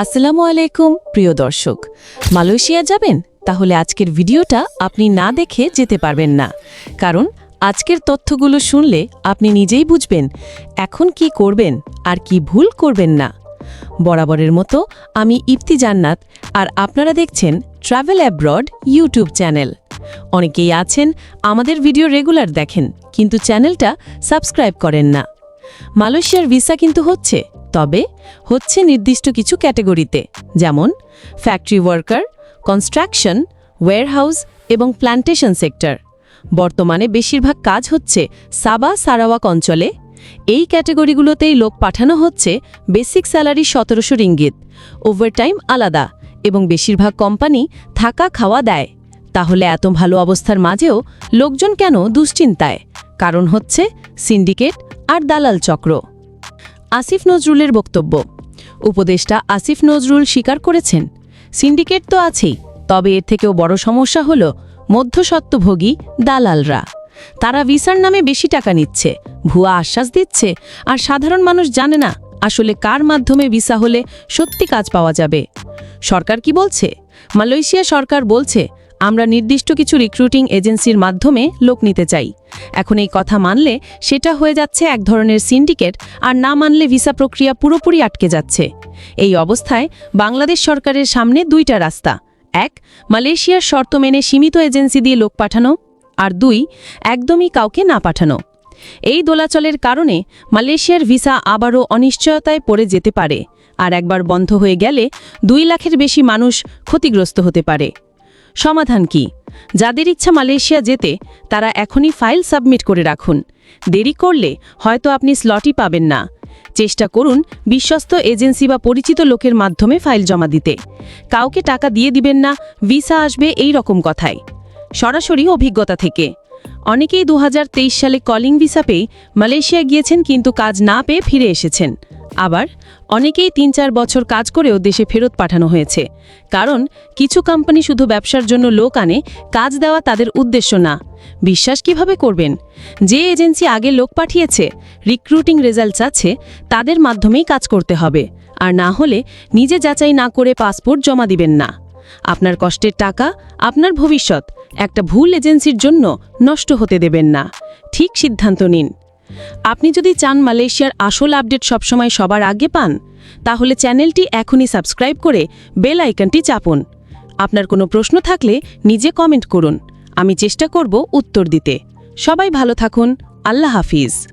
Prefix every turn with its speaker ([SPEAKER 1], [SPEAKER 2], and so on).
[SPEAKER 1] আসসালামু আলাইকুম, প্রিয় দর্শক। মালয়েশিয়া যাবেন? তাহলে আজকের ভিডিওটা আপনি না দেখে যেতে পারবেন না। কারণ আজকের তথ্যগুলো শুনলে আপনি নিজেই বুঝবেন এখন কি করবেন আর কি ভুল করবেন না। বরাবরের মতো আমি ইফতি জান্নাত আর আপনারা দেখছেন ট্রাভেল অ্যাব্রড ইউটিউব চ্যানেল অনেকেই আছেন আমাদের ভিডিও রেগুলার দেখেন, কিন্তু চ্যানেলটা সাবস্ক্রাইব করেন না। মালয়েশিয়ার ভিসা কিন্তু হচ্ছে তবে হচ্ছে নির্দিষ্ট কিছু ক্যাটাগরিতে, যেমন ফ্যাক্টরি ওয়ার্কার কনস্ট্রাকশন ওয়্যারহাউস এবং প্ল্যান্টেশন সেক্টর বর্তমানে বেশিরভাগ কাজ হচ্ছে সাবা সারাওয়াক অঞ্চলে। এই ক্যাটাগরিগুলোতেই লোক পাঠানো হচ্ছে বেসিক স্যালারি সতেরোশো রিঙ্গিত, ওভারটাইম আলাদা এবং বেশিরভাগ কোম্পানি থাকা খাওয়া দেয়। তাহলে এত ভালো অবস্থার মাঝেও লোকজন কেন দুশ্চিন্তায়? কারণ হচ্ছে সিন্ডিকেট আর দালাল চক্র। আসিফ নজরুলের বক্তব্য। উপদেষ্টা আসিফ নজরুল স্বীকার করেছেন, সিন্ডিকেট তো আছেই, তবে এর থেকেও বড় সমস্যা হল মধ্যস্বত্বভোগী দালালরা। তারা ভিসার নামে বেশি টাকা নিচ্ছে, ভুয়া আশ্বাস দিচ্ছে, আর সাধারণ মানুষ জানে না আসলে কার মাধ্যমে ভিসা হলে সত্যি কাজ পাওয়া যাবে। সরকার কি বলছে? মালয়েশিয়া সরকার বলছে আমরা নির্দিষ্ট কিছু রিক্রুটিং এজেন্সির মাধ্যমে লোক নিতে চাই। এখন এই কথা মানলে সেটা হয়ে যাচ্ছে এক ধরনের সিন্ডিকেট আর না মানলে ভিসা প্রক্রিয়া পুরোপুরি আটকে যাচ্ছে। এই অবস্থায় বাংলাদেশ সরকারের সামনে দুইটা রাস্তা। এক, মালয়েশিয়ার শর্ত মেনে সীমিত এজেন্সি দিয়ে লোক পাঠানো। আর দুই, একদমই কাউকে না পাঠানো। এই দোলাচলের কারণে মালয়েশিয়ার ভিসা আবারও অনিশ্চয়তায় পড়ে যেতে পারে। আর একবার বন্ধ হয়ে গেলে দুই লাখের বেশি মানুষ ক্ষতিগ্রস্ত হতে পারে। সমাধান কি? যাদের ইচ্ছা মালয়েশিয়া যেতে, তারা এখনই ফাইল সাবমিট করে রাখুন। দেরি করলে হয়তো আপনি স্লটই পাবেন না। চেষ্টা করুন বিশ্বস্ত এজেন্সি বা পরিচিত লোকের মাধ্যমে ফাইল জমা দিতে। কাউকে টাকা দিয়ে দিবেন না, ভিসা আসবে এই রকম কথায় সরাসরি অভিজ্ঞতা থেকে। অনেকেই দু হাজার তেইশ সালে কলিং ভিসা পেয়ে মালয়েশিয়া গিয়েছেন কিন্তু কাজ না পেয়ে ফিরে এসেছেন। আবার অনেকেই তিন চার বছর কাজ করেও দেশে ফেরত পাঠানো হয়েছে। কারণ কিছু কোম্পানি শুধু ব্যবসার জন্য লোক আনে, কাজ দেওয়া তাদের উদ্দেশ্য না। বিশ্বাস কীভাবে করবেন? যে এজেন্সি আগে লোক পাঠিয়েছে, রিক্রুটিং রেজাল্টস আছে, তাদের মাধ্যমেই কাজ করতে হবে। আর না হলে নিজে যাচাই না করে পাসপোর্ট জমা দিবেন না। আপনার কষ্টের টাকা, আপনার ভবিষ্যৎ, একটা ভুল এজেন্সির জন্য নষ্ট হতে দেবেন না। ঠিক সিদ্ধান্ত নিন। আপনি যদি চান মালয়েশিয়ার আসল আপডেট সবসময় সবার আগে পান, তাহলে চ্যানেলটি এখনই সাবস্ক্রাইব করে বেল আইকনটি চাপুন। আপনার কোনো প্রশ্ন থাকলে নিজে কমেন্ট করুন। আমি চেষ্টা করব উত্তর দিতে। সবাই ভালো থাকুন। আল্লাহ হাফিজ।